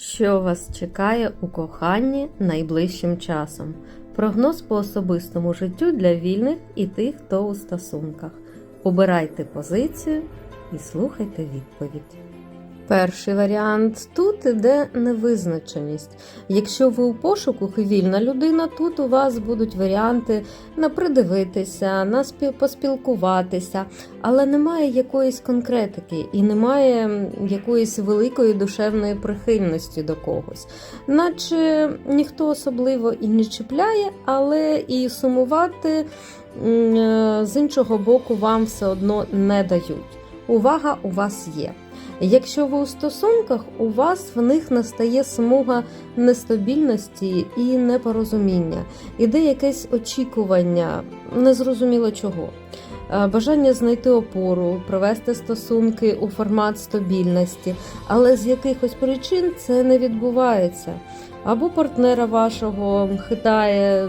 Що вас чекає у коханні найближчим часом? Прогноз по особистому життю для вільних і тих, хто у стосунках. Обирайте позицію і слухайте відповідь. Перший варіант тут іде невизначеність. Якщо ви у пошуку і вільна людина, тут у вас будуть варіанти на придивитися, на поспілкуватися, але немає якоїсь конкретики і немає якоїсь великої душевної прихильності до когось. Наче ніхто особливо і не чіпляє, але і сумувати е, з іншого боку вам все одно не дають. Увага у вас є. Якщо ви у стосунках, у вас в них настає смуга нестабільності і непорозуміння, іде якесь очікування, незрозуміло чого. Е, Бажання знайти опору, привести стосунки у формат стабільності, але з якихось причин це не відбувається. Або партнера вашого хитає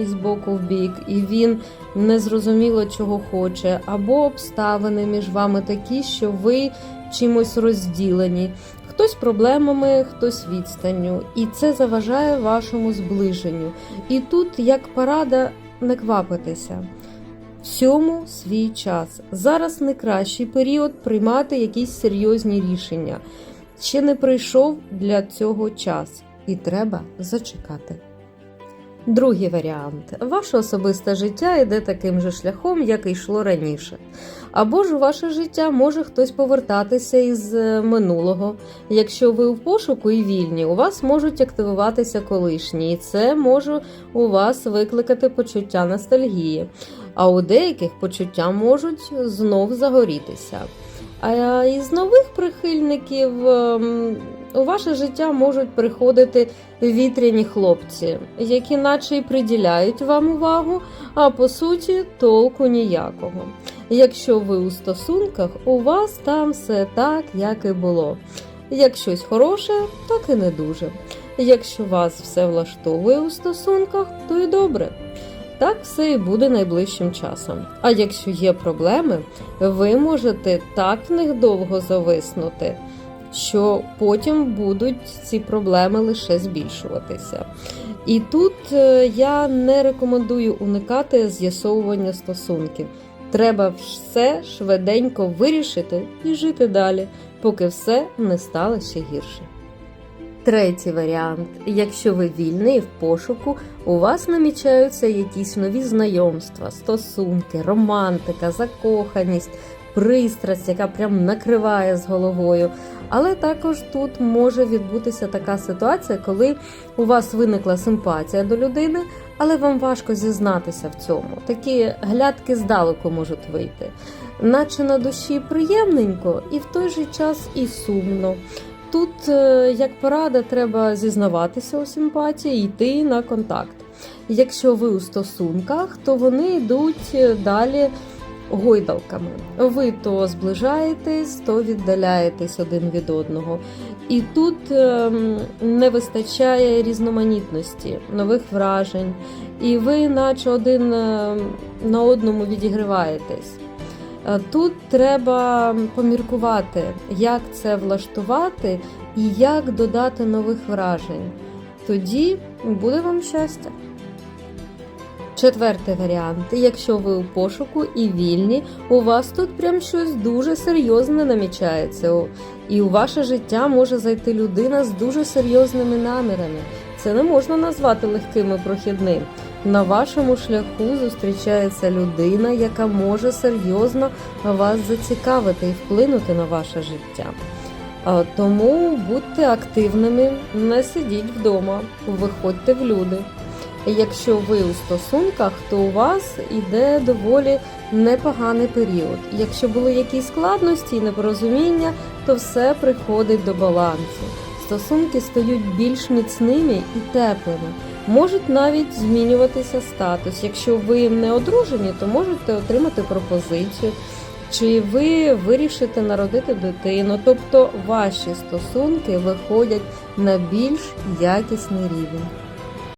із боку в бік, і він незрозуміло чого хоче, або обставини між вами такі, що ви чимось розділені, хтось проблемами, хтось відстанню, і це заважає вашому зближенню. І тут як порада не квапитися. Всьому свій час. Зараз не кращий період приймати якісь серйозні рішення. Ще не прийшов для цього час, і треба зачекати. Другий варіант. Ваше особисте життя йде таким же шляхом, як йшло раніше. Або ж у ваше життя може хтось повертатися із е, минулого. Якщо ви в пошуку і вільні, у вас можуть активуватися колишні, і це може у вас викликати почуття ностальгії. А у деяких почуття можуть знов загорітися. А із нових прихильників ем, у ваше життя можуть приходити вітряні хлопці, які наче й приділяють вам увагу, а по суті толку ніякого. Якщо ви у стосунках, у вас там все так, як і було. Як щось хороше, так і не дуже. Якщо вас все влаштовує у стосунках, то й добре. Так все і буде найближчим часом. А якщо є проблеми, ви можете так в них довго зависнути, що потім будуть ці проблеми лише збільшуватися. І тут е, я не рекомендую уникати з'ясовування стосунків. Треба все швиденько вирішити і жити далі, поки все не стало ще гірше. Третій варіант. Якщо ви вільний в пошуку, у вас намічаються якісь нові знайомства, стосунки, романтика, закоханість, пристрасть, яка прям накриває з головою. Але також тут може відбутися така ситуація, коли у вас виникла симпатія до людини, але вам важко зізнатися в цьому. Такі глядки здалеку можуть вийти, наче на душі приємненько, і в той же час і сумно. Тут, е, як порада, треба зізнаватися у симпатії і йти на контакт. Якщо ви у стосунках, то вони йдуть е, далі гойдалками. Ви то зближаєтесь, то віддаляєтесь один від одного. І тут ем, не вистачає різноманітності, нових вражень, і ви, наче один е, на одному відігриваєтесь. Е, Тут треба поміркувати, як це влаштувати і як додати нових вражень. Тоді буде вам щастя. Четвертий варіант. Якщо ви у пошуку і вільні, у вас тут прям щось дуже серйозне намічається. І у ваше життя може зайти людина з дуже серйозними намірами. Це не можна назвати легким і прохідним. На вашому шляху зустрічається людина, яка може серйозно вас зацікавити і вплинути на ваше життя. Тому будьте активними, не сидіть вдома, виходьте в люди. Якщо ви у стосунках, то у вас іде доволі непоганий період. Якщо були якісь складності і непорозуміння, то все приходить до балансу. Стосунки стають більш міцними і теплими. Можуть навіть змінюватися статус. Якщо ви не одружені, то можете отримати пропозицію, чи ви вирішите народити дитину. Тобто ваші стосунки виходять на більш якісний рівень.